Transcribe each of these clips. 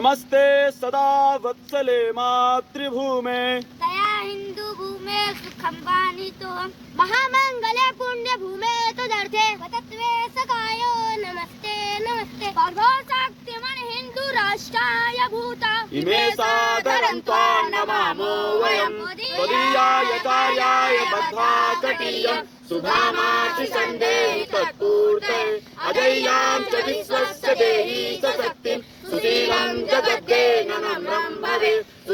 नमस्ते सदा वत्सले मातृभूमे। तया हिंदू भूमे सुखं वाणितो महामंगले पुण्य भूमे तदर्थे वतत्वे सखायो नमस्ते नमस्ते। पार्वो शक्तिमन हिंदू राष्ट्राय भूता। इमे सादरन्त्वा नमामो वयम्। त्वदीयाय कार्याय बद्ध्वा कटीयम् सुधामासि सन्देहि तत्पूर्ते। अजय्यां च विश्वस्य देहि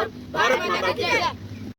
પરિષદ ભારત માતા કી